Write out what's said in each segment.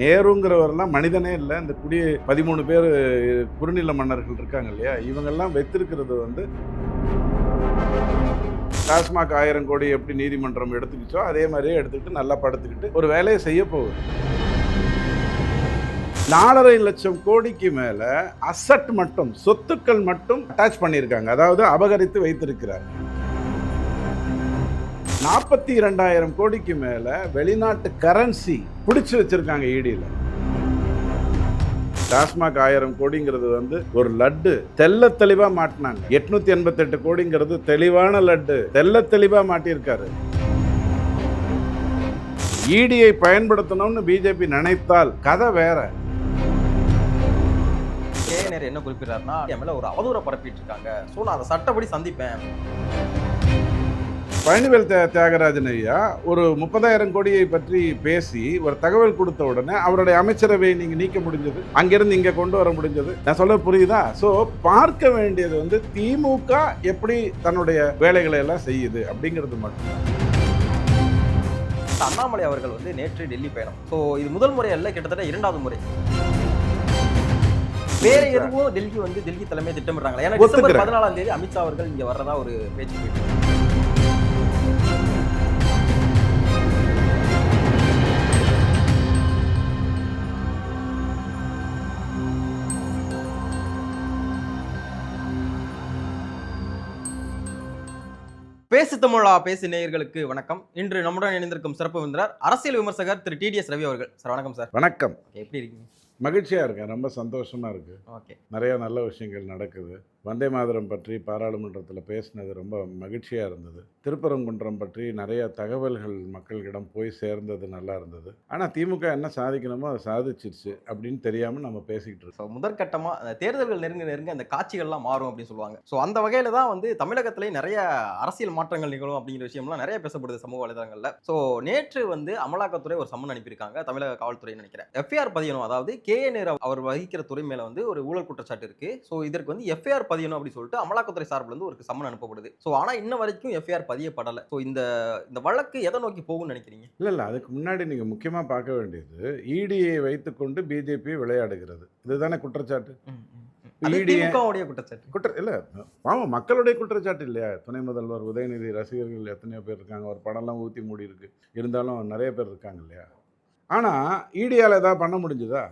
நேருங்கிறவரெல்லாம் மனிதனே இல்லை. இந்த குடி பதிமூணு பேர் குறுநில மன்னர்கள் இருக்காங்க இல்லையா? இவங்கெல்லாம் வைத்திருக்கிறது வந்து டாஸ்மாக் ஆயிரம் கோடி எப்படி நீதிமன்றம் எடுத்துக்கிச்சோ அதே மாதிரியே எடுத்துக்கிட்டு நல்லா படுத்துக்கிட்டு ஒரு வேலையை செய்ய போகுது. நாலரை லட்சம் கோடிக்கு மேல அசட் மட்டும் சொத்துக்கள் மட்டும் அட்டாச் பண்ணியிருக்காங்க. அதாவது அபகரித்து வைத்திருக்கிறார் நாற்பத்தி இரண்டாயிரம் கோடிக்கு மேல வெளிநாட்டு கரன்சி பிடிச்சு வச்சிருக்காங்க ஈடியில் டாஸ்மாக் ஆயிரம் கோடிங்கிறது வந்து ஒரு லட்டு. தெல்ல தெளிவா மாட்டினாங்க. எட்நூத்தி எண்பத்தெட்டு கோடிங்கிறது தெளிவான லட்டு. தெல்ல தெளிவா மாட்டியிருக்காரு. ஈடியை பயன்படுத்தணும்னு பிஜேபி நினைத்தால் கதை வேற. என்ன குறிப்பிடுறாருன்னா என் மேல ஒரு அவதூற பரப்பிட்டு இருக்காங்க. ஸோ நான் அதை சட்டப்படி சந்திப்பேன். பழனிவேல் தியா- தியாகராஜன் ஐயா ஒரு முப்பதாயிரம் கோடியை பற்றி பேசி ஒரு தகவல் கொடுத்த உடனே அவருடைய அமைச்சரவையை நீங்க நீக்க முடிஞ்சது. அங்கிருந்து இங்க கொண்டு வர முடிஞ்சது. நான் சொல்ல புரியுதா? சோ பார்க்க வேண்டியது வந்து திமுக எப்படி தன்னுடைய வேலைகளை எல்லாம் செய்யுது அப்படிங்கிறது மட்டும். அண்ணாமலை அவர்கள் வந்து நேற்று டெல்லி பயணம். ஸோ இது முதல் முறை அல்ல கிட்டத்தட்ட இரண்டாவது முறை. வேற எதுவும் டெல்லி வந்து டெல்லி தலைமையை திட்டமிடுறாங்களா? ஏன்னா டிசம்பர். பதினாலாம் தேதி அமித்ஷா அவர்கள் இங்க வர்றதா ஒரு பேச்சு போயிட்டு பேசு தமிழா பேசு நேயர்களுக்கு வணக்கம். இன்று நம்முடன் இணைந்திருக்கும் சிறப்பு விருந்தினர் அரசியல் விமர்சகர் திரு டிடிஎஸ் ரவி அவர்கள். சார் வணக்கம் சார். வணக்கம். எப்படி இருக்கீங்க? மகிழ்ச்சியா இருக்கேன். ரொம்ப சந்தோஷமா இருக்கு. ஓகே. நிறைய நல்ல விஷயங்கள் நடக்குது. வந்தே மாதரம் பற்றி பாராளுமன்றத்தில் பேசினது ரொம்ப மகிழ்ச்சியாக இருந்தது. திருப்பரங்குன்றம் பற்றி நிறைய தகவல்கள் மக்களிடம் போய் சேர்ந்தது நல்லா இருந்தது. ஆனால் திமுக என்ன சாதிக்கணுமோ அதை சாதிச்சிருச்சு அப்படின்னு தெரியாமல் நம்ம பேசிக்கிட்டு இருக்கோம். முதற்கட்டமாக அந்த தேர்தல்கள் நெருங்க நெருங்க அந்த காட்சிகள்லாம் மாறும் அப்படின்னு சொல்லுவாங்க. ஸோ அந்த வகையில் தான் வந்து தமிழகத்திலே நிறைய அரசியல் மாற்றங்கள் நிகழும் அப்படிங்கிற விஷயம்லாம் நிறைய பேசப்படுது சமூக வலைதளங்களில். ஸோ நேற்று வந்து அமலாக்கத்துறை ஒரு சம்மன் அனுப்பியிருக்காங்க தமிழக காவல்துறை நினைக்கிறேன். எஃப்ஐஆர் பதியணும் அதாவது கேஎன்ஆர் அவர் வகிக்கிற துறை மேலே வந்து ஒரு ஊழல் குற்றச்சாட்டு இருக்கு. ஸோ இதற்கு வந்து எஃப்ஐஆர் பதியணும் அப்படின்னு சொல்லிட்டு அமலாக்கத்துறை சார்பில் இருந்து ஒரு சம்மன் அனுப்பப்படுது. ஸோ ஆனால் இன்ன வரைக்கும் எஃப்ஐஆர் பதியப்படலை. ஸோ இந்த இந்த வழக்கு எதை நோக்கி போகும்னு நினைக்கிறீங்க? இல்லை இல்லை. அதுக்கு முன்னாடி நீங்கள் முக்கியமாக பார்க்க வேண்டியது இடியை வைத்துக்கொண்டு பிஜேபி விளையாடுகிறது. இதுதானே குற்றச்சாட்டு? EDA திமுகவுடைய குற்றச்சாட்டு. குற்ற இல்லை. ஆமாம் மக்களுடைய குற்றச்சாட்டு இல்லையா? துணை முதல்வர் உதயநிதி ரசிகர்கள் எத்தனையோ பேர் இருக்காங்க. ஒரு படம்லாம் ஊற்றி மூடி இருக்கு இருந்தாலும் நிறைய பேர் இருக்காங்க இல்லையா? ஆனால் இடியால் ஏதாவது பண்ண முடிஞ்சுதா?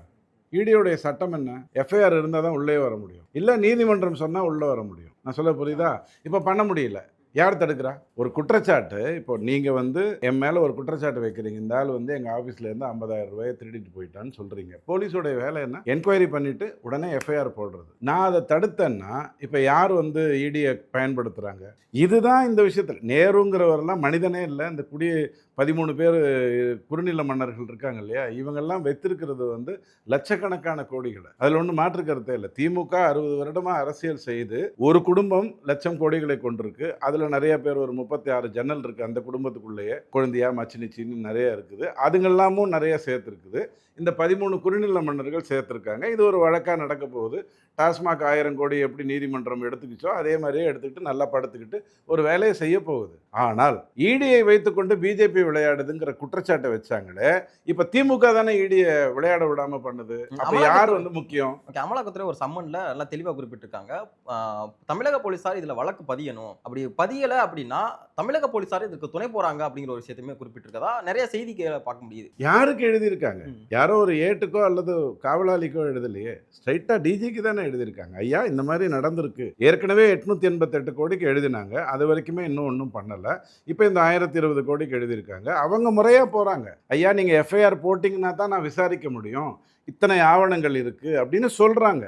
இடியோடைய சட்டம் என்ன? எஃப்ஐஆர் இருந்தால் தான் உள்ளே வர முடியும். இல்லை நீதிமன்றம் சொன்னால் உள்ளே வர முடியும். நான் சொல்ல புரியுதா? இப்போ பண்ண முடியல. யார் தடுக்கிறா? ஒரு குற்றச்சாட்டு. இப்போ நீங்கள் வந்து என் மேலே ஒரு குற்றச்சாட்டு வைக்கிறீங்க. இந்த ஆள் வந்து எங்கள் ஆஃபீஸ்லேருந்து ஐம்பதாயிரம் ரூபாயை திருடிட்டு போயிட்டான்னு சொல்கிறீங்க போலீஸோடைய வேலை என்ன? என்கொயரி பண்ணிவிட்டு உடனே எஃப்ஐஆர் போடுறது. நான் அதை தடுத்தேன்னா இப்போ யார் வந்து இடியை பயன்படுத்துகிறாங்க இதுதான் இந்த விஷயத்தில். நேருங்கிறவரெல்லாம் மனிதனே இல்லை. இந்த குடி பதிமூணு பேர் குறுநில மன்னர்கள் இருக்காங்க இல்லையா? இவங்கெல்லாம் வைத்திருக்கிறது வந்து லட்சக்கணக்கான கோடிகளை. அதில் ஒன்றும் மாற்று கருத்தே இல்லை. திமுக அறுபது வருடமாக அரசியல் செய்து ஒரு குடும்பம் லட்சம் கோடிகளை கொண்டிருக்கு. அதில் நிறைய பேர் ஒரு முப்பத்தி ஆறு ஜன்னல் இருக்குது அந்த குடும்பத்துக்குள்ளேயே. குழந்தையா மச்சினிச்சின்னு நிறைய இருக்குது. அதுங்கெல்லாமும் நிறைய சேர்த்துருக்குது. இந்த பதிமூணு குறுநில மன்னர்கள் சேர்த்துருக்காங்க. இது ஒரு வழக்காக நடக்க போகுது. டாஸ்மாக் ஆயிரம் கோடி எப்படி நீதிமன்றம் எடுத்துக்கிச்சோ அதே மாதிரியே எடுத்துக்கிட்டு நல்லா படுத்துக்கிட்டு ஒரு வேலையை செய்ய போகுது. ஆனால் ஈடியை வைத்துக்கொண்டு பிஜேபி விளையாடுதுங்கிற குற்றச்சாட்டை வச்சாங்களே இப்போ திமுக தானே ஈடியை விளையாட விடாம பண்ணுது? அப்போ யார் வந்து முக்கியம்? அமலாக்கத்துறை ஒரு சம்மன்ல நல்லா தெளிவாக குறிப்பிட்டிருக்காங்க. தமிழக போலீசார் இதுல வழக்கு பதியணும். அப்படி பதியல அப்படின்னா தமிழக போலீசார் இதுக்கு துணை போறாங்க அப்படிங்கிற ஒரு விஷயத்தையுமே குறிப்பிட்டிருக்கதா? நிறைய செய்திகளை பார்க்க முடியுது. யாருக்கு எழுதியிருக்காங்க? ம். யாரோ ஒரு ஏட்டுக்கோ அல்லது காவலாளிக்கோ எழுதலையே. ஸ்ட்ரைட்டாக டிஜிக்கு தானே எழுதியிருக்காங்க. ஐயா இந்த மாதிரி நடந்திருக்கு. ஏற்கனவே எட்நூத்தி எண்பத்தெட்டு கோடிக்கு எழுதினாங்க. அது வரைக்குமே இன்னும் ஒன்றும் பண்ணலை. இப்போ இந்த ஆயிரத்தி இருபது கோடிக்கு எழுதியிருக்காங்க. அவங்க முறையாக போகிறாங்க ஐயா நீங்கள் எஃப்ஐஆர் போட்டிங்கன்னா தான் நான் விசாரிக்க முடியும். இத்தனை ஆவணங்கள் இருக்குது அப்படின்னு சொல்கிறாங்க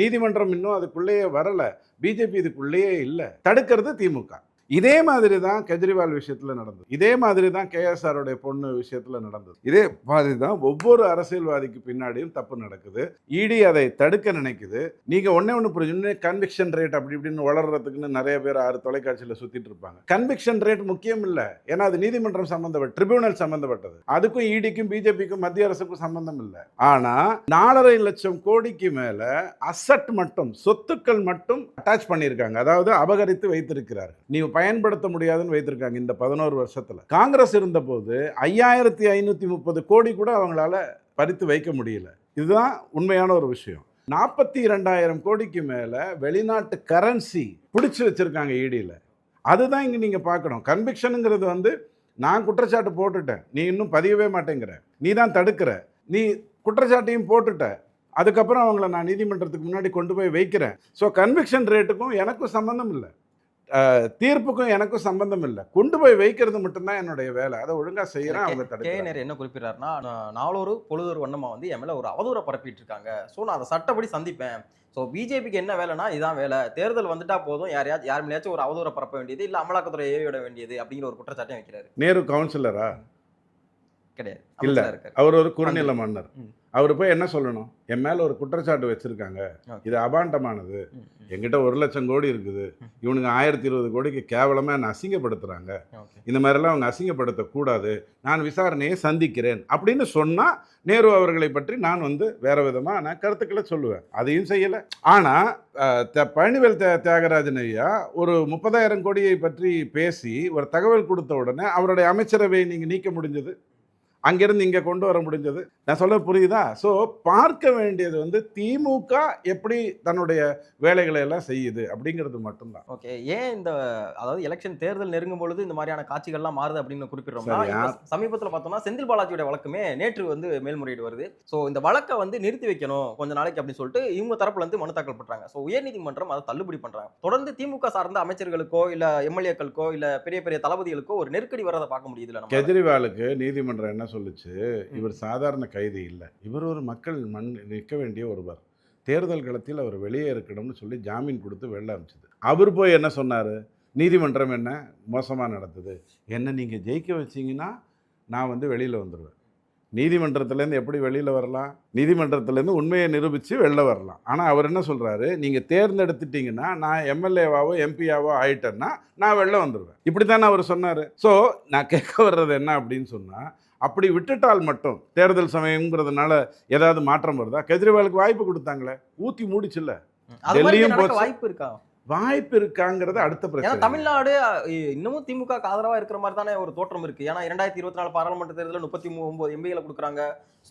நீதிமன்றம் இன்னும் அதுக்குள்ளேயே வரலை. பிஜேபி இதுக்குள்ளேயே இல்லை. தடுக்கிறது திமுக இதே மாதிரி தான் கெஜ்ரிவால் விஷயத்தில் நடந்தது. இதே மாதிரி தான் கேஎஸ்ஆருடைய பொண்ணு விஷயத்தில் நடந்தது. இதே மாதிரி தான் ஒவ்வொரு அரசியல்வாதிக்கு பின்னாடியும் தப்பு நடக்குது. இடி அதை தடுக்க நினைக்குது. நீங்கள் ஒன்றே ஒன்று புரிஞ்சு கன்விக்ஷன் ரேட் அப்படி இப்படின்னு வளர்றதுக்குன்னு நிறைய பேர் ஆறு தொலைக்காட்சியில் சுற்றிட்டு இருப்பாங்க. கன்விக்ஷன் ரேட் முக்கியம் இல்லை. ஏன்னா அது நீதிமன்றம் சம்மந்தப்பட்ட ட்ரிபியூனல் சம்மந்தப்பட்டது அதுக்கும் இடிக்கும் பிஜேபிக்கும் மத்திய அரசுக்கும் சம்மந்தம் இல்லை. ஆனால் நாலரை லட்சம் கோடிக்கு மேலே அசட் மட்டும் சொத்துக்கள் மட்டும் அட்டாச் பண்ணியிருக்காங்க. அதாவது அபகரித்து வைத்திருக்கிறார் நீ பயன்படுத்த முடியாதுன்னு வைத்திருக்காங்க இந்த பதினோரு வருஷத்தில். காங்கிரஸ் இருந்தபோது ஐயாயிரத்தி ஐநூற்றி முப்பது கோடி கூட அவங்களால பறித்து வைக்க முடியல. இதுதான் உண்மையான ஒரு விஷயம். நாற்பத்தி இரண்டாயிரம் கோடிக்கு மேலே வெளிநாட்டு கரன்சி பிடிச்சி வச்சுருக்காங்க ஈடியில் அதுதான் இங்கே நீங்கள் பார்க்கணும். கன்விக்ஷனுங்கிறது வந்து நான் குற்றச்சாட்டு போட்டுட்டேன். நீ இன்னும் பதியவே மாட்டேங்கிற. நீ தான் தடுக்கிற. நீ குற்றச்சாட்டையும் போட்டுட்ட. அதுக்கப்புறம் அவங்கள நான் நீதிமன்றத்துக்கு முன்னாடி கொண்டு போய் வைக்கிறேன். ஸோ கன்விக்ஷன் ரேட்டுக்கும் எனக்கும் சம்மந்தம் இல்லை. தீர்ப்புக்கும் எனக்கும் சம்பந்தம் இல்லை. கொண்டு போய் வைக்கிறது மட்டும்தான் என்னுடைய வேலை. அதை ஒழுங்காக செய்கிறேன் அவங்க நேர் என்ன குறிப்பிடுறாருன்னா நாளொரு பொழுதொரு வண்ணமா வந்து என் மேல ஒரு அவதூறை பரப்பிட்டு இருக்காங்க ஸோ நான் அதை சட்டப்படி சந்திப்பேன். ஸோ பிஜேபிக்கு என்ன வேலைனா இதான் வேலை. தேர்தல் வந்துட்டா போதும் யாரையாச்சும் யார் மேலேயாச்சும் ஒரு அவதூறை பரப்ப வேண்டியது இல்ல அமலாக்கத்துறை விட வேண்டியது அப்படிங்கிற ஒரு குற்றச்சாட்டையும் வைக்கிறாரு. நேரு கவுன்சிலரா? கிடையாது. இல்ல. அவர் ஒரு குறுநில மன்னர். அவர் போய் என்ன சொல்லணும்? என் மேல ஒரு குற்றச்சாட்டு வச்சிருக்காங்க. இது அபாண்டமானது. என்கிட்ட ஒரு லட்சம் கோடி இருக்குது. இவனுங்க ஆயிரத்தி இருபது கோடிக்கு கேவலமா என்னை அசிங்கப்படுத்துறாங்க. Okay. இந்த மாதிரிலாம் அவங்க அசிங்கப்படுத்தக்கூடாது. நான் விசாரணையை சந்திக்கிறேன். அப்படின்னு சொன்னா நேரு அவர்களை பற்றி நான் வந்து வேற விதமா நான் கருத்துக்களை சொல்லுவேன். அதையும் செய்யல. ஆனா அஹ், த- பழனிவேல் தியா- தியாகராஜன் ஐயா ஒரு முப்பதாயிரம் கோடியை பற்றி பேசி ஒரு தகவல் கொடுத்த உடனே அவருடைய அமைச்சரவையை நீங்க நீக்க முடிஞ்சது? அங்கிருந்து இங்க கொண்டு வர முடிஞ்சது. நான் சொல்ல புரியுதா? ஸோ பார்க்க வேண்டியது வந்து திமுக எப்படி தன்னுடைய வேலைகளை எல்லாம் செய்யுது அப்படிங்கிறது மட்டும்தான். ஓகே ஏன் இந்த அதாவது எலெக்ஷன் தேர்தல் நெருங்கும் பொழுது இந்த மாதிரியான காட்சிகள்லாம் மாறுது அப்படின்னு குறிப்பிடுறோம்னா. இப்ப சமீபத்துல பார்த்தோம்னா செந்தில் பாலாஜியோட வழக்குமே நேற்று வந்து மேல்முறையீடு வருது. ஸோ இந்த வழக்கை வந்து நிறுத்தி வைக்கணும் கொஞ்ச நாளைக்கு அப்படின்னு சொல்லிட்டு இவங்க தரப்புல இருந்து மனு தாக்கல் பண்றாங்க. ஸோ உயர்நீதிமன்றம் அதை தள்ளுபடி பண்றாங்க. தொடர்ந்து திமுக சார்ந்த அமைச்சர்களுக்கோ இல்ல எம்எல்ஏக்களுக்கோ இல்ல பெரிய பெரிய தளபதிகளுக்கோ ஒரு நெருக்கடி வரதை பார்க்க முடியுதுல கெஜ்ரிவாலுக்கு நீதிமன்றம் என்ன சொல்லுச்சு. இவர் சாதாரண கைதி இல்லை. இவர் ஒரு மக்கள் மண் நிற்க வேண்டிய ஒருவர். தேர்தல் களத்தில் அவர் வெளியே இருக்கணும்னு சொல்லி ஜாமீன் கொடுத்து வெளில அனுப்பிச்சது அவர் போய் என்ன சொன்னார்? நீதிமன்றம் என்ன மோசமாக நடத்துது என்ன நீங்கள் ஜெயிக்க வச்சீங்கன்னா நான் வந்து வெளியில் வந்துடுவேன் நீதிமன்றத்துலேருந்து எப்படி வெளியில் வரலாம்? நீதிமன்றத்துலேருந்து உண்மையை நிரூபித்து வெளில வரலாம். ஆனால் அவர் என்ன சொல்கிறாரு நீங்கள் தேர்ந்தெடுத்துட்டீங்கன்னா நான் எம்எல்ஏவாவோ எம்பியாவோ ஆயிட்டேன்னா நான் வெளில வந்துடுவேன் இப்படி தானே அவர் சொன்னார். ஸோ நான் கேட்க வர்றது என்ன அப்படின்னு சொன்னால் அப்படி விட்டுட்டால் மட்டும் தேர்தல் சமயங்கிறதுனால ஏதாவது மாற்றம் வருதா? கெஜ்ரிவாலுக்கு வாய்ப்பு கொடுத்தாங்களே. ஊற்றி மூடிச்சுல்ல. டெல்லியும். வாய்ப்பு இருக்கா? வாய்ப்பு இருக்காங்கிறது அடுத்த பிரச்சனை. தமிழ்நாடு இன்னமும் திமுக ஆதரவா இருக்கிற மாதிரி தானே ஒரு தோற்றம் இருக்கு. ஏன்னா இரண்டாயிரத்தி இருபத்தி நாலு பாராளுமன்ற தேர்தலில் முப்பத்தி ஒன்பது எம்பிகளை கொடுக்குறாங்க.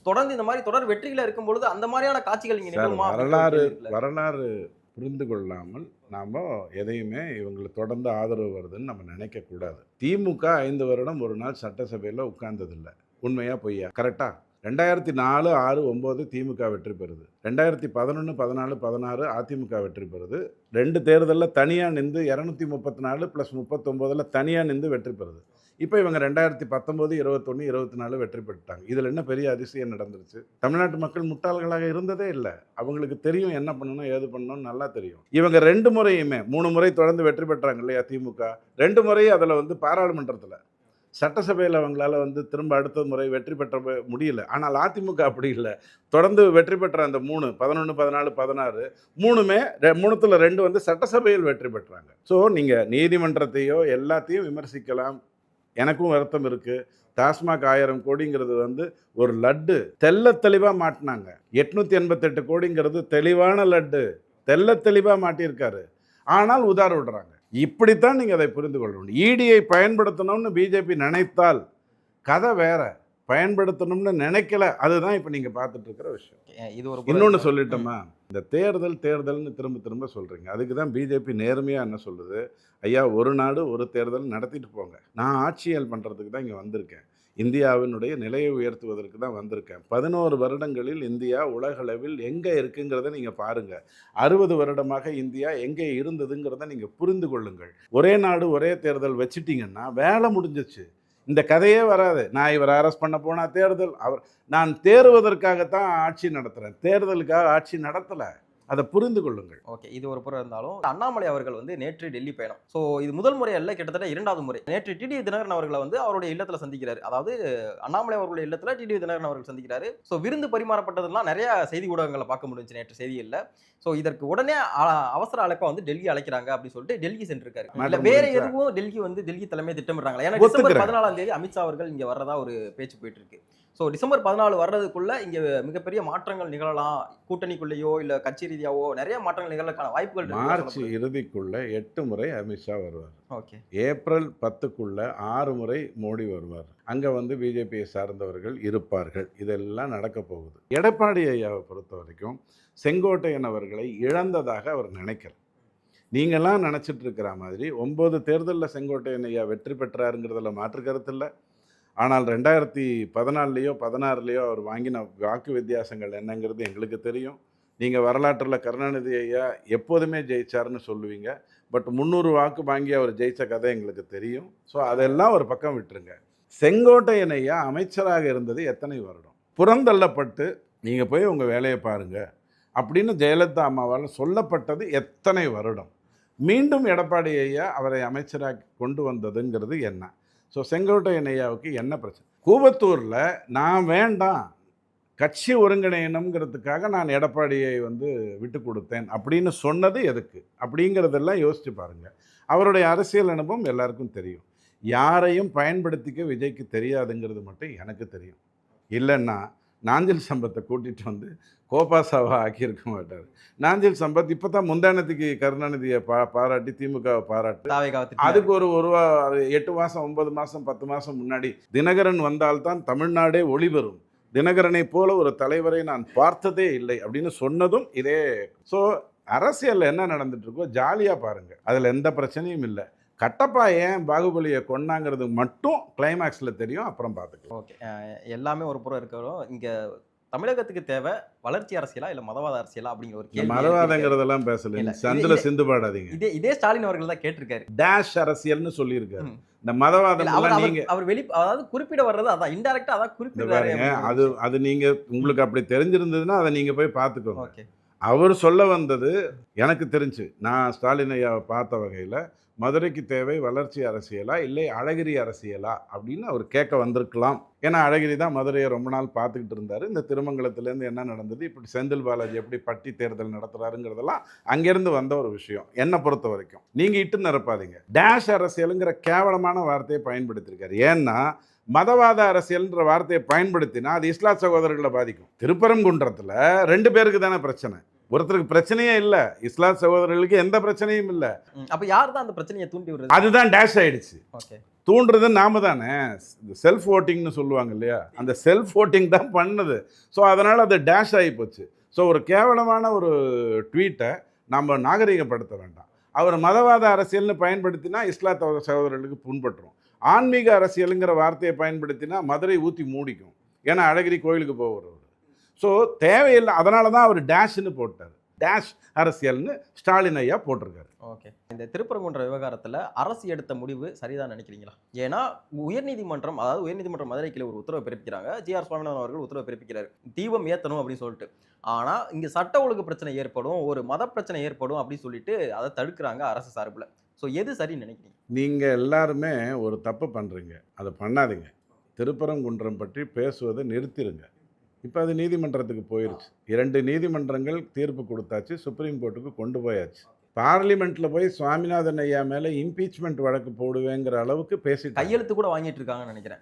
தொடர்ந்து இந்த மாதிரி தொடர் வெற்றியில இருக்கும் பொழுது அந்த மாதிரியான காட்சிகள் இங்க வரலாறு. வரலாறு புரிந்து கொள்ளாமல் நாம் எதையுமே இவங்களை தொடர்ந்து ஆதரவு வருதுன்னு நம்ம நினைக்கக்கூடாது திமுக ஐந்து வருடம் ஒரு நாள் சட்டசபையில் உட்கார்ந்ததில்லை. உண்மையா பொய்யா? கரெக்டா? ரெண்டாயிரத்தி நாலு ஆறு ஒம்பது திமுக வெற்றி பெறுது. ரெண்டாயிரத்தி பதினொன்று பதினாலு பதினாறு அதிமுக வெற்றி பெறுது. ரெண்டு தேர்தலில் தனியாக நின்று இரநூத்தி முப்பத்தி நாலு ப்ளஸ் முப்பத்தொம்போதில் தனியாக நின்று வெற்றி பெறுது. இப்போ இவங்க ரெண்டாயிரத்தி பத்தொம்போது இருபத்தொன்று இருபத்தி நாலு வெற்றி பெற்றுட்டாங்க. இதில் என்ன பெரிய அதிசயம் நடந்துருச்சு? தமிழ்நாட்டு மக்கள் முட்டாள்களாக இருந்ததே இல்லை. அவங்களுக்கு தெரியும் என்ன பண்ணணும் ஏது பண்ணணும்னு நல்லா தெரியும். இவங்க ரெண்டு முறையுமே மூணு முறை தொடர்ந்து வெற்றி பெற்றாங்க இல்லையா திமுக? ரெண்டு முறையும் அதில் வந்து பாராளுமன்றத்தில். சட்டசபையில் அவங்களால வந்து திரும்ப அடுத்த முறை வெற்றி பெற்ற முடியல. ஆனால் அதிமுக அப்படி இல்லை. தொடர்ந்து வெற்றி பெற்ற அந்த மூணு பதினொன்று பதினாலு பதினாறு மூணுமே ரெ- ரெண்டு வந்து சட்டசபையில் வெற்றி பெற்றாங்க. ஸோ நீங்கள் நீதிமன்றத்தையோ எல்லாத்தையும் விமர்சிக்கலாம். எனக்கும் வருத்தம் இருக்குது டாஸ்மாக் ஆயிரம் கோடிங்கிறது வந்து ஒரு லட்டு. தெல்ல தெளிவாக மாட்டினாங்க. எட்நூற்றி எண்பத்தெட்டு கோடிங்கிறது தெளிவான லட்டு. தெல்ல தெளிவாக மாட்டியிருக்காரு. ஆனால் உதார விடுறாங்க. இப்படித்தான் நீங்கள் அதை புரிந்து கொள்ள வேண்டும். இடியை பயன்படுத்தணும்னு பிஜேபி நினைத்தால் கதை வேற. பயன்படுத்தணும்னு நினைக்கல. அதுதான் இப்போ நீங்கள் பார்த்துட்டு இருக்கிற விஷயம். இது ஒரு இன்னொன்று சொல்லிட்டோமா? இந்த தேர்தல் தேர்தல்னு திரும்ப திரும்ப சொல்கிறீங்க அதுக்கு தான் பிஜேபி நேர்மையாக என்ன சொல்லுது? ஐயா ஒரு நாடு ஒரு தேர்தல் நடத்திட்டு போங்க. நான் ஆட்சியல் பண்ணுறதுக்கு தான் இங்கே வந்திருக்கேன். இந்தியாவினுடைய நிலையை உயர்த்துவதற்கு தான் வந்திருக்கேன். பதினோரு வருடங்களில் இந்தியா உலகளவில் எங்கே இருக்குங்கிறத நீங்கள் பாருங்கள் அறுபது வருடமாக இந்தியா எங்கே இருந்ததுங்கிறத நீங்கள் புரிந்து கொள்ளுங்கள். ஒரே நாடு ஒரே தேர்தல் வச்சுட்டிங்கன்னா வேலை முடிஞ்சிச்சு இந்த கதையே வராது. நான் இவர் அரெஸ்ட் பண்ண போனால் தேர்தல். அவர் நான் தேர்வதற்காகத்தான் ஆட்சி நடத்துகிறேன் தேர்தலுக்காக ஆட்சி நடத்தலை. அதை புரிந்து கொள்ளுங்கள். ஓகே இது ஒரு புறம் இருந்தாலும் அண்ணாமலை அவர்கள் வந்து நேற்று டெல்லி பயணம். ஸோ இது முதல் முறை அல்ல கிட்டத்தட்ட இரண்டாவது முறை. நேற்று டிடி தினகரன் அவர்களை வந்து அவருடைய இல்லத்தில் சந்திக்கிறார். அதாவது அண்ணாமலை அவர்களுடைய இல்லத்தில் டிடி தினகரன் அவர்கள் சந்திக்கிறாரு. ஸோ விருந்து பரிமாறப்பட்டதெல்லாம் நிறைய செய்தி ஊடகங்களை பார்க்க முடிஞ்சு நேற்று செய்தியில் ஸோ இதற்கு உடனே அவசர அழைப்பா வந்து டெல்லி அழைக்கிறாங்க அப்படின்னு சொல்லிட்டு டெல்லி சென்றிருக்காரு. வேற? எதுவும் டெல்லி வந்து டெல்லி தலைமை திட்டமிடுறாங்களா? ஏன்னா டிசம்பர். பதினாலாம் தேதி அமித்ஷா அவர்கள் இங்க வர்றதா ஒரு பேச்சு போயிட்டு இருக்கு ஸோ டிசம்பர் பதினாலு வர்றதுக்குள்ள இங்க மிகப்பெரிய மாற்றங்கள் நிகழலாம். கூட்டணிக்குள்ளேயோ இல்ல கட்சி ரீதியா ரீதியாவோ நிறைய மாற்றங்கள் நிகழ்றதுக்கான வாய்ப்புகள் மார்ச். இறுதிக்குள்ள எட்டு முறை அமித்ஷா வருவார். ஓகே. ஏப்ரல் பத்துக்குள்ள ஆறு முறை மோடி வருவார். அங்கே வந்து பிஜேபியை சார்ந்தவர்கள் இருப்பார்கள். இதெல்லாம் நடக்க போகுது. எடப்பாடி ஐயாவை பொறுத்த வரைக்கும் செங்கோட்டையன் அவர்களை இழந்ததாக அவர் நினைக்கிறார் நீங்களாம் நினச்சிட்டு இருக்கிற மாதிரி ஒம்பது தேர்தலில் செங்கோட்டையன் ஐயா வெற்றி பெற்றாருங்கிறதுல மாற்று கருத்து இல்லை. ஆனால் ரெண்டாயிரத்தி பதினாலுலேயோ பதினாறுலேயோ அவர் வாங்கின வாக்கு வித்தியாசங்கள் என்னங்கிறது எங்களுக்கு தெரியும். நீங்கள் வரலாற்றில் கருணாநிதி ஐயா எப்போதுமே ஜெயிச்சாருன்னு சொல்லுவீங்க. பட் முந்நூறு வாக்கு வாங்கி அவர் ஜெயிச்ச கதை எங்களுக்கு தெரியும். ஸோ அதெல்லாம் ஒரு பக்கம் விட்டுருங்க. செங்கோட்டையன் ஐயா அமைச்சராக இருந்தது எத்தனை வருடம்? புறந்தள்ளப்பட்டு நீங்கள் போய் உங்கள் வேலையை பாருங்கள் அப்படின்னு ஜெயலலிதா அம்மாவால் சொல்லப்பட்டது எத்தனை வருடம்? மீண்டும் எடப்பாடி ஐயா அவரை அமைச்சராக கொண்டு வந்ததுங்கிறது என்ன? ஸோ செங்கோட்டையன் ஐயாவுக்கு என்ன பிரச்சனை? கூவத்தூரில் நான் வேண்டாம் கட்சி ஒருங்கிணையணுங்கிறதுக்காக நான் எடப்பாடியை வந்து விட்டு கொடுத்தேன் அப்படின்னு சொன்னது எதுக்கு? அப்படிங்கிறதெல்லாம் யோசித்து பாருங்கள் அவருடைய அரசியல் அனுபவம் எல்லாருக்கும் தெரியும். யாரையும் பயன்படுத்திக்க விஜய்க்கு தெரியாதுங்கிறது மட்டும் எனக்கு தெரியும். இல்லைன்னா நாஞ்சில் சம்பத்தை கூட்டிகிட்டு வந்து கோபாசாவா ஆக்கியிருக்க மாட்டார். நாஞ்சில் சம்பத் இப்போ தான் முந்தானத்துக்கு கருணாநிதியை பா பாராட்டி திமுகவை பாராட்டு. அதுக்கு ஒரு ஒரு எட்டு மாதம் ஒன்பது மாதம் பத்து மாதம் முன்னாடி தினகரன் வந்தால்தான் தமிழ்நாடே ஒளி பெறும். தினகரனை போல ஒரு தலைவரை நான் பார்த்ததே இல்லை அப்படின்னு சொன்னதும் இதே. ஸோ அரசியலில் என்ன நடந்துட்டு இருக்கோ ஜாலியாக பாருங்க. அதில் எந்த பிரச்சனையும் இல்லை. கட்டப்பா ஏன் பாகுபலியை கொண்டாங்கிறது மட்டும் கிளைமேக்ஸில் தெரியும் அப்புறம் பார்த்துக்கலாம். ஓகே. எல்லாமே ஒரு புறம் இருக்கிறோம் இங்க தமிழகத்துக்கு தேவை வளர்ச்சி அரசியலா இல்ல மதவாத அரசியலா அப்படிங்கிற ஒரு கேள்வி மதவாதங்கிறதெல்லாம் பேசல. சந்தில் சிந்து பாடாதீங்க இதே இதே ஸ்டாலின் அவர்கள் தான் கேட்டிருக்காரு. டேஷ் அரசியல்னு சொல்லியிருக்காரு. இந்த மதவாதம் நீங்க அவர் வெளி அதாவது குறிப்பிட வர்றது அதான். இன்டைரக்டா அதான் குறிப்பிடுறாரு அது. அது நீங்க உங்களுக்கு அப்படி தெரிஞ்சிருந்ததுன்னா அதை நீங்க போய் பார்த்துக்கோங்க. அவர் சொல்ல வந்தது எனக்கு தெரிஞ்சு. நான் ஸ்டாலின் ஐயாவை பார்த்த வகையில் மதுரைக்கு தேவை வளர்ச்சி அரசியலா இல்லை அழகிரி அரசியலா அப்படின்னு அவர் கேட்க வந்திருக்கலாம். ஏன்னா அழகிரி தான் மதுரையை ரொம்ப நாள் பார்த்துக்கிட்டு இருந்தார். இந்த திருமங்கலத்துலேருந்து என்ன நடந்தது இப்படி செந்தில் பாலாஜி எப்படி பட்டி தேர்தல் நடத்துறாருங்கிறதெல்லாம் அங்கேருந்து வந்த ஒரு விஷயம். என்னை பொறுத்த வரைக்கும். நீங்கள் இட்டு நிரப்பாதீங்க. டேஷ் அரசியலுங்கிற கேவலமான வார்த்தையை பயன்படுத்தியிருக்காரு. ஏன்னா மதவாத அரசியல்ன்ற வார்த்தையை பயன்படுத்தினா அது இஸ்லா சகோதரர்களை பாதிக்கும். திருப்பரங்குன்றத்தில் ரெண்டு பேருக்கு தானே பிரச்சனை. ஒருத்தருக்கு பிரச்சனையே இல்லை. இஸ்லாத் சகோதரர்களுக்கு எந்த பிரச்சனையும் இல்லை. அப்ப யார் தான் அந்த பிரச்சனையை தூண்டி விடுறது? அதுதான் டேஷ் ஆயிடுச்சு. ஓகே. தூண்டுறது நாம தானே. இந்த செல்ஃப் ஓட்டிங்னு சொல்லுவாங்க இல்லையா? அந்த செல்ஃப் ஓட்டிங் தான் பண்ணுது. ஸோ அதனால் அது டேஷ் ஆகி போச்சு. ஸோ ஒரு கேவலமான ஒரு ட்வீட்டை நம்ம நாகரிகப்படுத்த வேண்டாம். அவர் மதவாத அரசியல்னு பயன்படுத்தினா இஸ்லாத் சகோதரர்களுக்கு புண்பட்டுரும். ஆன்மீக அரசியலுங்கிற வார்த்தையை பயன்படுத்தினா மதுரை ஊற்றி மூடிக்கும். ஏன்னா அழகிரி கோயிலுக்கு போகிறவர் ஸோ தேவையில்லை. அதனால தான் அவர் டேஷ்னு போட்டார். டேஷ் அரசியல்னு ஸ்டாலின் ஐயா போட்டிருக்காரு. ஓகே இந்த திருப்பரங்குன்ற விவகாரத்துல அரசு எடுத்த முடிவு சரிதான் நினைக்கிறீங்களா? ஏன்னா உயர்நீதிமன்றம் அதாவது உயர்நீதிமன்றம் மதுரை கிளை ஒரு உத்தரவு பிறப்பிக்கிறாங்க. ஜி ஆர் சுவாமிநாதன் அவர்கள் உத்தரவு பிறப்பிக்கிறார். தீபம் ஏத்தணும் அப்படின்னு சொல்லிட்டு. ஆனா இங்க சட்ட ஒழுங்கு பிரச்சனை ஏற்படும் ஒரு மத பிரச்சனை ஏற்படும் அப்படின்னு சொல்லிட்டு அதை தடுக்கிறாங்க அரசு சார்புல. ஸோ எது சரின்னு நினைக்கிறீங்க? நீங்கள் எல்லாருமே ஒரு தப்பு பண்ணுறீங்க அதை பண்ணாதீங்க. திருப்பரங்குன்றம் பற்றி பேசுவதை நிறுத்திடுங்க இப்போ அது நீதிமன்றத்துக்கு போயிருச்சு. இரண்டு நீதிமன்றங்கள் தீர்ப்பு கொடுத்தாச்சு சுப்ரீம் கோர்ட்டுக்கு கொண்டு போயாச்சு. பார்லிமெண்ட்டில் போய் சுவாமிநாதன் ஐயா மேலே இம்பீச்மெண்ட் வழக்கு போடுவேங்கிற அளவுக்கு பேசிட்டாங்க. கையெழுத்து கூட வாங்கிட்டு இருக்காங்கன்னு நினைக்கிறேன்.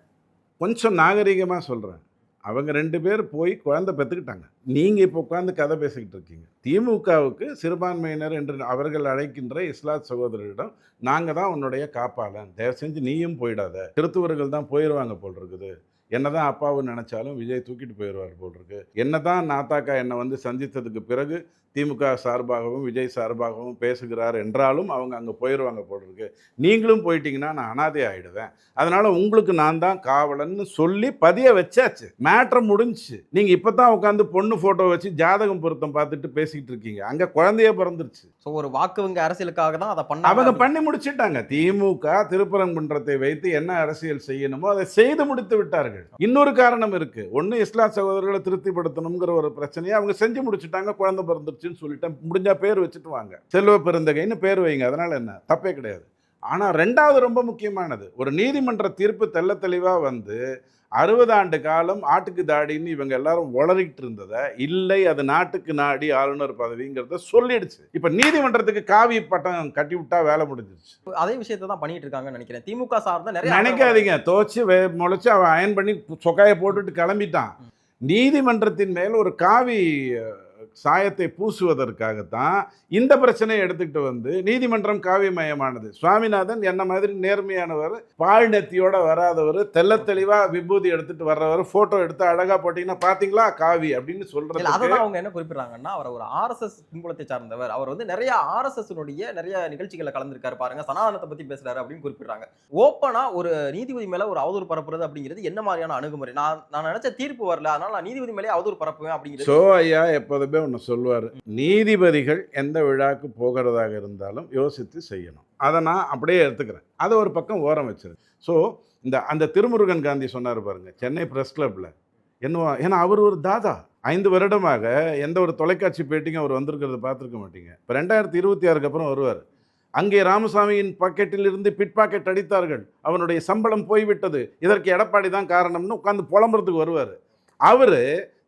கொஞ்சம் நாகரிகமாக சொல்கிறேன் அவங்க ரெண்டு பேர் போய் குழந்தை பெற்றுக்கிட்டாங்க நீங்கள் இப்போ உட்காந்து கதை பேசிக்கிட்டு இருக்கீங்க. திமுகவுக்கு சிறுபான்மையினர் என்று அவர்கள் அழைக்கின்ற இஸ்லாத் சகோதரரிடம் நாங்கள் தான் உன்னுடைய காப்பாளன். தயவு செஞ்சு நீயும் போயிடாத. கிறித்துவர்கள் தான் போயிடுவாங்க போல் இருக்குது. என்னதான் அப்பாவும் நினைச்சாலும் விஜய் தூக்கிட்டு போயிடுவார் போல் இருக்கு. என்னதான் நாத்தாக்கா என்னை வந்து சந்தித்ததுக்கு பிறகு திமுக சார்பாகவும் விஜய் சார்பாகவும் பேசுகிறார் என்றாலும் அவங்க அங்கே போயிடுவாங்க போல் இருக்கு. நீங்களும் போயிட்டீங்கன்னா நான் அனாதை ஆயிடுவேன். அதனால உங்களுக்கு நான் தான் காவலன்னு சொல்லி பதிய வச்சாச்சு. மேட்ரு முடிஞ்சுச்சு. நீங்க இப்பதான் உட்காந்து பொண்ணு போட்டோ வச்சு ஜாதகம் பொருத்தம் பார்த்துட்டு பேசிக்கிட்டு இருக்கீங்க. அங்க குழந்தைய பிறந்துருச்சு. ஸோ ஒரு வாக்கு வங்கி அரசியலுக்காக தான் அதை பண்ணாங்க அவங்க பண்ணி முடிச்சிட்டாங்க. திமுக திருப்பரங்குன்றத்தை வைத்து என்ன அரசியல் செய்யணுமோ அதை செய்து முடித்து விட்டார்கள். இன்னொரு காரணம் இருக்கு. ஒன்னு இஸ்லாம் சகோதரர்களை திருப்திப்படுத்தணுங்கிற ஒரு பிரச்சனையை அவங்க செஞ்சு முடிச்சுட்டாங்க. குழந்தை பிறந்துருச்சுன்னு சொல்லிட்டேன். முடிஞ்சா பேர் வச்சுட்டு வாங்க. செல்வ பெருந்தகைன்னு பேர் வைங்க. அதனால என்ன? தப்பே கிடையாது. ஆனா ரெண்டாவது ரொம்ப முக்கியமானது. ஒரு நீதிமன்ற தீர்ப்பு தெள்ள தெளிவா வந்து அறுபது ஆண்டு காலம் ஆட்டுக்கு தாடின்னு இவங்க எல்லாரும் உளறிக்கிட்டு இருந்ததை இல்லை அது நாட்டுக்கு நாடி ஆளுநர் பதவிங்கிறத சொல்லிடுச்சு. இப்ப நீதிமன்றத்துக்கு காவி பட்டம் கட்டி விட்டா வேலை முடிஞ்சிருச்சு. அதே விஷயத்தை தான் பண்ணிட்டு இருக்காங்கன்னு நினைக்கிறேன். திமுக சார்ந்த நிறைய நினைக்காதீங்க. தோச்சு வே முளைச்சு அவன் அயன் பண்ணி சொக்காயை போட்டுட்டு கிளம்பிட்டான். நீதிமன்றத்தின் மேல் ஒரு காவி சாயத்தை பூசுவதற்காகத்தான் இந்த பிரச்சனையை எடுத்துக்கிட்டு வந்து நீதிமன்றம் காவியமயமானது. சுவாமிநாதன் என்ன மாதிரி நேர்மையானவர் பால் நெத்தியோட வராதவர் தெள்ள தெளிவா விபூதி எடுத்துட்டு வர்றவர் போட்டோ எடுத்து அழகா போட்டீங்கன்னா பாத்தீங்களா? காவி அப்படின்னு சொல்றது அதான் அவங்க என்ன குறிப்பிடுறாங்கன்னா அவர் ஒரு ஆர்எஸ்எஸ் பின்புலத்தை சார்ந்தவர். அவர் வந்து நிறைய ஆர்எஸ்எஸ் நிறைய நிகழ்ச்சிகளை கலந்துருக்காரு பாருங்க. சனாதனத்தை பத்தி பேசுறாரு அப்படின்னு குறிப்பிடுறாங்க. ஓப்பனா ஒரு நீதிபதி மேல ஒரு அவதூறு பரப்புறது அப்படிங்கிறது என்ன மாதிரியான அணுகுமுறை? நான் நான் நினைச்ச தீர்ப்பு வரல. அதனால நான் நீதிபதி மேலே அவதூறு பரப்புவேன் அப்படிங்கிறது. சோ ஐயா எப்போதுமே ஒன்று சொல்லுவார். நீதிபதிகள் எந்த விழாவுக்கு போகிறதாக இருந்தாலும் யோசித்து செய்யணும். அதை நான் அப்படியே எடுத்துக்கிறேன். அதை ஒரு பக்கம் ஓரம் வச்சிரு. ஸோ இந்த அந்த திருமுருகன் காந்தி சொன்னார் பாருங்க சென்னை ப்ரெஸ் கிளப்பில் என்னவா ஏன்னா அவர் ஒரு தாதா. ஐந்து வருடமாக எந்த ஒரு தொலைக்காட்சி பேட்டிக்கும் அவர் வந்திருக்கிறத பார்த்துருக்க மாட்டீங்க. இப்போ ரெண்டாயிரத்தி இருபத்தி ஆறுக்கு அப்புறம் வருவார். அங்கே ராமசாமியின் பாக்கெட்டில் இருந்து பிட் பாக்கெட் அடித்தார்கள். அவனுடைய சம்பளம் போய்விட்டது. இதற்கு எடப்பாடி தான் காரணம்னு உட்காந்து புலம்புறதுக்கு வருவார். அவர்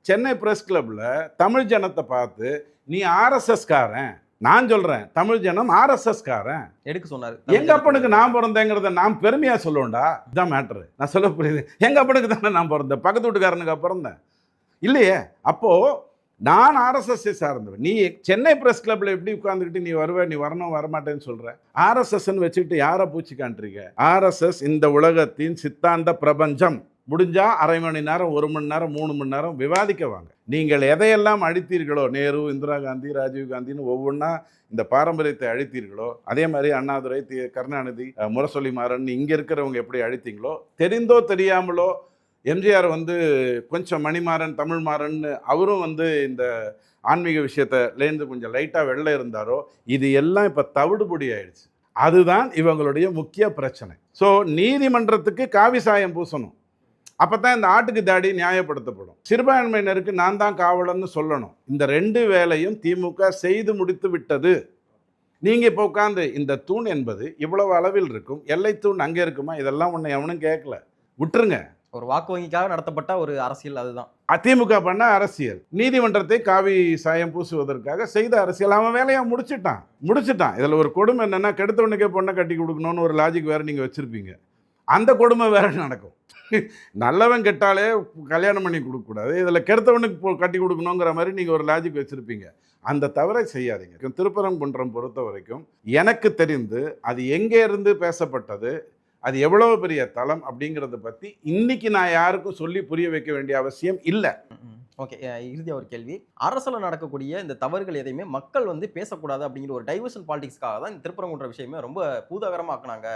சென்னை பிரஸ் கிளப்பில் தமிழ் ஜனத்தை பார்த்து நீ ஆர்எஸ்எஸ் காரன் நான் சொல்கிறேன் தமிழ் ஜனம் ஆர்எஸ்எஸ் காரன் எடுக்க சொன்னாரு எங்க அப்பனுக்கு நான் பிறந்தேங்கிறத நான் பெருமையா சொல்லுவேன்டா. இதான் மேட்ரு நான் சொல்ல புரியுது. எங்க அப்பனுக்கு தானே நான் பிறந்தேன்? பக்கத்து வீட்டுக்காரனுக்கு பிறந்தேன்? இல்லையே. அப்போ நான் ஆர்எஸ்எஸ் சார்ந்தவன். நீ சென்னை பிரஸ் கிளப்ல எப்படி உட்காந்துக்கிட்டு நீ வருவ நீ வரணும் வரமாட்டேன்னு சொல்ற? ஆர்எஸ்எஸ்ன்னு வச்சுக்கிட்டு யாரை பூச்சி காட்டுறீங்க ஆர்எஸ்எஸ் இந்த உலகத்தின் சித்தாந்த பிரபஞ்சம். முடிஞ்சால் அரை மணி நேரம் ஒரு மணி நேரம் மூணு மணி நேரம் விவாதிக்க வாங்க. நீங்கள் எதையெல்லாம் அழித்தீர்களோ நேரு இந்திரா காந்தி ராஜீவ் காந்தின்னு ஒவ்வொன்றா இந்த பாரம்பரியத்தை அழித்தீர்களோ அதே மாதிரி அண்ணாதுரை தி கருணாநிதி முரசொலி மாறன் இங்கே இருக்கிறவங்க எப்படி அழித்தீங்களோ தெரிந்தோ தெரியாமலோ எம்ஜிஆர் வந்து கொஞ்சம் மணிமாறன் தமிழ் மாறன் அவரும் வந்து இந்த ஆன்மீக விஷயத்துலேருந்து கொஞ்சம் லைட்டாக வெளில இருந்தாரோ இது எல்லாம் இப்போ தவிடுபொடி ஆயிடுச்சு. அதுதான் இவங்களுடைய முக்கிய பிரச்சனை. ஸோ நீதிமன்றத்துக்கு காவி சாயம் பூசணும். அப்போ தான் இந்த ஆட்டுக்கு தாடி நியாயப்படுத்தப்படும். சிறுபான்மையினருக்கு நான் தான் காவலன்னு சொல்லணும். இந்த ரெண்டு வேலையும் திமுக செய்து முடித்து விட்டது. நீங்கள் இப்போ உட்காந்து இந்த தூண் என்பது இவ்வளவு அளவில் இருக்கும். எல்லை தூண் அங்கே இருக்குமா? இதெல்லாம் ஒன்று எவனும் கேட்கல. விட்டுருங்க. ஒரு வாக்கு வங்கிக்காக நடத்தப்பட்ட ஒரு அரசியல் அதுதான். அதிமுக பண்ண அரசியல். நீதிமன்றத்தை காவி சாயம் பூசுவதற்காக செய்த அரசியல். அவன் வேலையை முடிச்சிட்டான். முடிச்சிட்டான். இதில் ஒரு கொடுமை என்னன்னா கெடுத்தவனுக்கே பொண்ணை கட்டி கொடுக்கணும்னு ஒரு லாஜிக் வேற நீங்கள் வச்சிருப்பீங்க. அந்த கொடுமை வேற நடக்கும். நல்லவன் கெட்டாலே கல்யாணம் பண்ணி கொடுக்கக்கூடாது இதில் கெடுத்தவனுக்கு கட்டி கொடுக்கணுங்கிற மாதிரி நீங்கள் ஒரு லாஜிக் வச்சுருப்பீங்க. அந்த தவறை செய்யாதீங்க. திருப்பரங்குன்றம் பொறுத்த வரைக்கும் எனக்கு தெரிந்து அது எங்கே இருந்து பேசப்பட்டது அது எவ்வளவு பெரிய தளம் அப்படிங்கிறத பற்றி இன்னைக்கு நான் யாருக்கும் சொல்லி புரிய வைக்க வேண்டிய அவசியம் இல்லை. ஓகே இறுதி ஒரு கேள்வி. அரசுல நடக்கக்கூடிய இந்த தவறுகள் எதையுமே மக்கள் வந்து பேசக்கூடாது அப்படிங்கிற ஒரு டைவர்ஷன் பாலிடிக்ஸ்க்காக தான் இந்த திருப்பரங்குன்ற விஷயமே ரொம்ப பூதாகரமாக்குனாங்க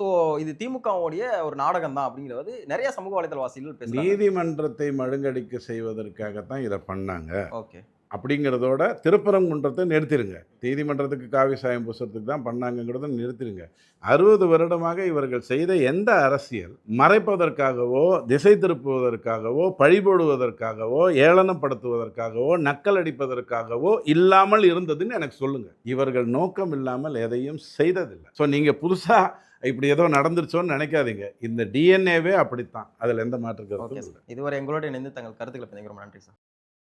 ஸோ இது திமுகவுடைய ஒரு நாடகம் தான் அப்படிங்கிறது நிறைய சமூக வலைதளவாசிகள் பேசுறாங்க. நீதிமன்றத்தை மழுங்கடிக்க செய்வதற்காகத்தான் இதை பண்ணாங்க. ஓகே. அப்படிங்கிறதோட திருப்பரங்குன்றத்தை நிறுத்திடுங்க நீதிமன்றத்துக்கு காவி சாயம் பூசறதுக்கு தான் பண்ணாங்கங்கிறத நிறுத்திடுங்க அறுபது வருடமாக இவர்கள் செய்த எந்த அரசியல் மறைப்பதற்காகவோ திசை திருப்புவதற்காகவோ பழிபோடுவதற்காகவோ ஏளனப்படுத்துவதற்காகவோ நக்கல் அடிப்பதற்காகவோ இல்லாமல் இருந்ததுன்னு எனக்கு சொல்லுங்க. இவர்கள் நோக்கம் இல்லாமல் எதையும் செய்ததில்லை. ஸோ நீங்கள் புதுசாக இப்படி ஏதோ நடந்துருச்சோன்னு நினைக்காதீங்க. இந்த டிஎன்ஏவே அப்படித்தான். அதில் எந்த மாற்று கருத்தும் இல்லை. இதுவரை எங்களோட இணைந்து தங்கள் கருத்துக்களை பதிவு நன்றி சார்.